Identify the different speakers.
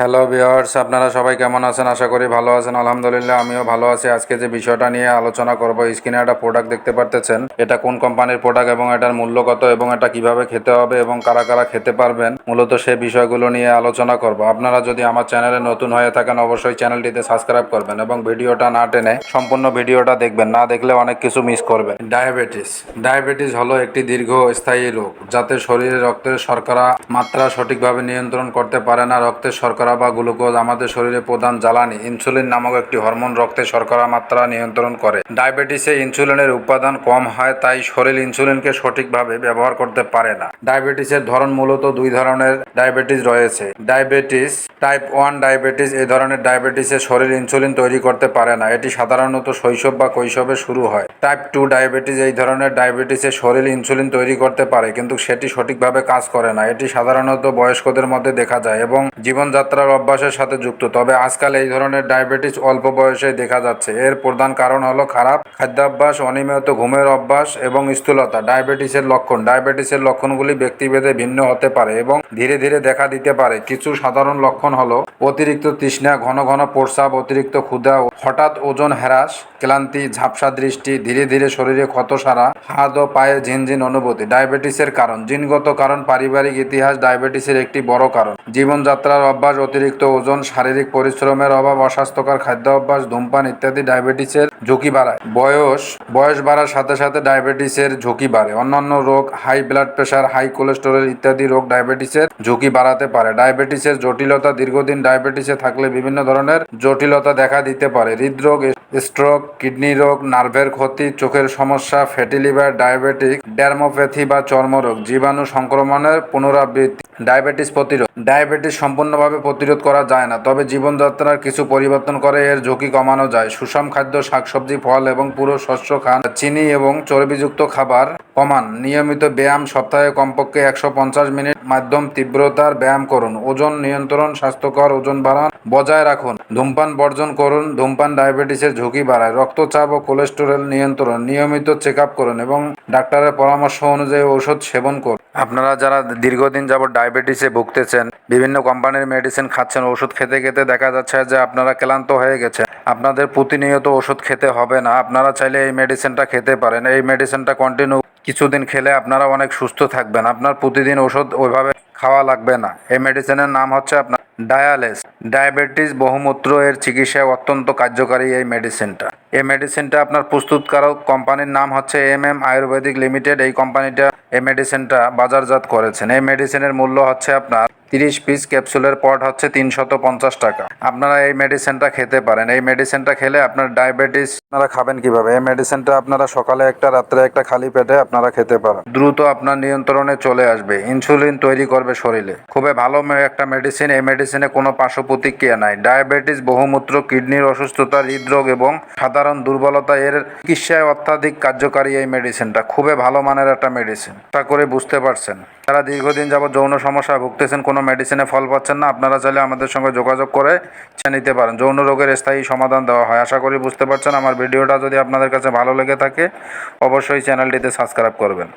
Speaker 1: Hello viewers আপনারা সবাই কেমন আছেন? আশা করি ভালো আছেন। আলহামদুলিল্লাহ, আমিও ভালো আছি। আজকে যে বিষয়টা নিয়ে আলোচনা করব স্ক্রিনে একটা প্রোডাক্ট দেখতে পারতেছেন। এটা কোন কোম্পানির প্রোডাক্ট এবং এটার মূল্য কত এবং এটা কীভাবে খেতে হবে এবং কারা কারা খেতে পারবেন, মূলত সেই বিষয়গুলো নিয়ে আলোচনা করব। আপনারা যদি আমার চ্যানেলে নতুন হয়ে থাকেন, অবশ্যই চ্যানেলটিতে সাবস্ক্রাইব করবেন এবং ভিডিওটা না টেনে সম্পূর্ণ ভিডিওটা দেখবেন। না দেখলে অনেক কিছু মিস করবেন। ডায়াবেটিস ডায়াবেটিস হলো একটি দীর্ঘস্থায়ী রোগ, যাতে শরীরে রক্তের শর্করা মাত্রা সঠিকভাবে নিয়ন্ত্রণ করতে পারে না। রক্তের শর্করা বা গ্লুকোজ আমাদের শরীরে প্রধান জ্বালানি। ইনসুলিন নামক একটি হরমোন রক্তে শর্করা মাত্রা নিয়ন্ত্রণ করে। ডায়াবেটিসে ইনসুলিনের উৎপাদন কম হয়, তাই শরীর ইনসুলিনকে সঠিকভাবে ব্যবহার করতে পারে না। ডায়াবেটিসের ধরন মূলত দুই ধরনের ডায়াবেটিস রয়েছে। ডায়াবেটিস টাইপ ওয়ান ডায়াবেটিস এই ধরনের ডায়াবেটিসে শরীর ইনসুলিন তৈরি করতে পারে না। এটি সাধারণত শৈশব বা কৈশবে শুরু হয়। টাইপ টু ডায়াবেটিস, এই ধরনের ডায়াবেটিসে শরীর ইনসুলিন তৈরি করতে পারে, কিন্তু সেটি সঠিকভাবে কাজ করে না। এটি সাধারণত বয়স্কদের মধ্যে দেখা যায় এবং জীবনযাত্রার অভ্যাসের সাথে যুক্ত। তবে আজকাল এই ধরনের ডায়াবেটিস অল্প বয়সে দেখা যাচ্ছে। এর প্রধান কারণ হলো খারাপ খাদ্যাভ্যাস, অনিয়মিত ঘুমের অভ্যাস এবং স্থূলতা। ডায়াবেটিসের লক্ষণ। ডায়াবেটিসের লক্ষণগুলি ব্যক্তিভেদে ভিন্ন হতে পারে এবং ধীরে ধীরে দেখা দিতে পারে। কিছু সাধারণ লক্ষণ হলো অতিরিক্ত তৃষ্ণা, ঘন ঘন প্রস্রাব, অতিরিক্ত ক্ষুধা, হঠাৎ ওজন হ্রাস, ক্লান্তি, ঝাপসা দৃষ্টি, ধীরে ধীরে শরীরে ক্ষত সারা হাত ও পায়ে ঝিনঝিন অনুভূতি। ডায়াবেটিসের কারণ। জিনগত কারণ, পারিবারিক ইতিহাস ডায়াবেটিসের একটি বড় কারণ। জীবনযাত্রার অভ্যাস অতিরিক্ত ওজন, শারীরিক পরিশ্রমের অভাব, অস্বাস্থ্যকর খাদ্য অভ্যাস, ধূমপান ইত্যাদি ডায়াবেটিসের ঝুঁকি বাড়ায়। বয়স বয়স বাড়ার সাথে সাথে ডায়াবেটিসের ঝুঁকি বাড়ে। অন্যান্য রোগ high blood pressure high cholesterol ইত্যাদি রোগ ডায়াবেটিসের ঝুঁকি বাড়াতে পারে। ডায়াবেটিসের জটিলতা দীর্ঘদিন ডায়াবেটিসে থাকলে বিভিন্ন ধরনের জটিলতা দেখা দিতে পারে। হৃদরোগ স্ট্রোক কিডনি রোগ নার্ভের ক্ষতি, চোখের সমস্যা ফ্যাটি লিভার ডায়াবেটিক ডের্মোপ্যাথি বা চর্মরোগ, জীবাণু সংক্রমণের পুনরাবৃত্তি। ডায়াবেটিস প্রতিরোধ। ডায়াবেটিস সম্পূর্ণভাবে প্রতিরোধ করা যায় না, তবে জীবনযাত্রার কিছু পরিবর্তন করে এর ঝুঁকি কমানো যায়। সুষম খাদ্য, শাকসবজি, ফল এবং পুরো শস্য খান, চিনি এবং চর্বিযুক্ত খাবার কমান। নিয়মিত ব্যায়াম সপ্তাহে কমপক্ষে একশো পঞ্চাশ মিনিট মাধ্যম তীব্রতার ব্যায়াম করুন। ওজন নিয়ন্ত্রণ, স্বাস্থ্যকর ওজন বাড়ান বজায় রাখুন। ধূমপান বর্জন করুন, ধূমপান ডায়াবেটিসের ঝুঁকি বাড়ায়। রক্তচাপ ও কোলেস্টেরল নিয়ন্ত্রণ নিয়মিত চেক করুন এবং ডাক্তারের পরামর্শ অনুযায়ী ঔষধ সেবন করুন। আপনারা যারা দীর্ঘদিন যাবত ডায়াবেটিসে ভুগতেছেন, বিভিন্ন কোম্পানির মেডিসিন খাচ্ছেন, ওষুধ খেতে খেতে দেখা যাচ্ছে যে আপনারা ক্লান্ত হয়ে গেছে আপনাদের প্রতিনিয়ত ওষুধ খেতে হবে না। আপনারা চাইলে এই মেডিসিনটা খেতে পারেন। এই মেডিসিনটা কন্টিনিউ কিছুদিন খেলে আপনারা অনেক সুস্থ থাকবেন। আপনার প্রতিদিন ওষুধ ওইভাবে খাওয়া লাগবে না। এই মেডিসিনের নাম হচ্ছে আপনার ডায়ালেস ডায়াবেটিস বহুমূত্র এর চিকিৎসায় অত্যন্ত কার্যকারী এই মেডিসিনটা এই মেডিসিনটা আপনার প্রস্তুতকারক কোম্পানির নাম হচ্ছে এম এম আয়ুর্বেদিক লিমিটেড এই কোম্পানিটা এই মেডিসিনটা বাজারজাত করেছেন। এই মেডিসিনের মূল্য হচ্ছে আপনার তিরিশ পিস ক্যাপসুলের পট হচ্ছে তিনশত পঞ্চাশ টাকা। আপনারা এই মেডিসিনটা খেতে পারেন। এই মেডিসিনটা খেলে আপনার ডায়াবেটিস আপনারা খাবেন কীভাবে? এই মেডিসিনটা আপনারা সকালে একটা, রাত্রে একটা খালি পেটে আপনারা খেতে পারেন। দ্রুত আপনার নিয়ন্ত্রণে চলে আসবে। ইনসুলিন তৈরি করবে শরীরে। খুবই ভালো একটা মেডিসিন এই মেডিসিনে কোনো পার্শ্ব প্রতিক্রিয়া নাই। ডায়াবেটিস বহুমূত্র কিডনির অসুস্থতা, হৃদরোগ এবং সাধারণ দুর্বলতা, এর চিকিৎসায় অত্যাধিক কার্যকারী এই মেডিসিনটা খুবই ভালো মানের একটা মেডিসিন আশা করে বুঝতে পারছেন। যারা দীর্ঘদিন যাবত যৌন সমস্যায় ভুগতেছেন, কোনো মেডিসিনে ফল পাচ্ছেন না, আপনারা চাইলে আমাদের সঙ্গে যোগাযোগ করে নিতে পারেন। যৌন রোগের স্থায়ী সমাধান দেওয়া হয়। আশা করি বুঝতে পারছেন, আমার ভিডিওটা যদি আপনাদের কাছে ভালো লেগে থাকে, অবশ্যই চ্যানেলটিতে সাবস্ক্রাইব করবেন।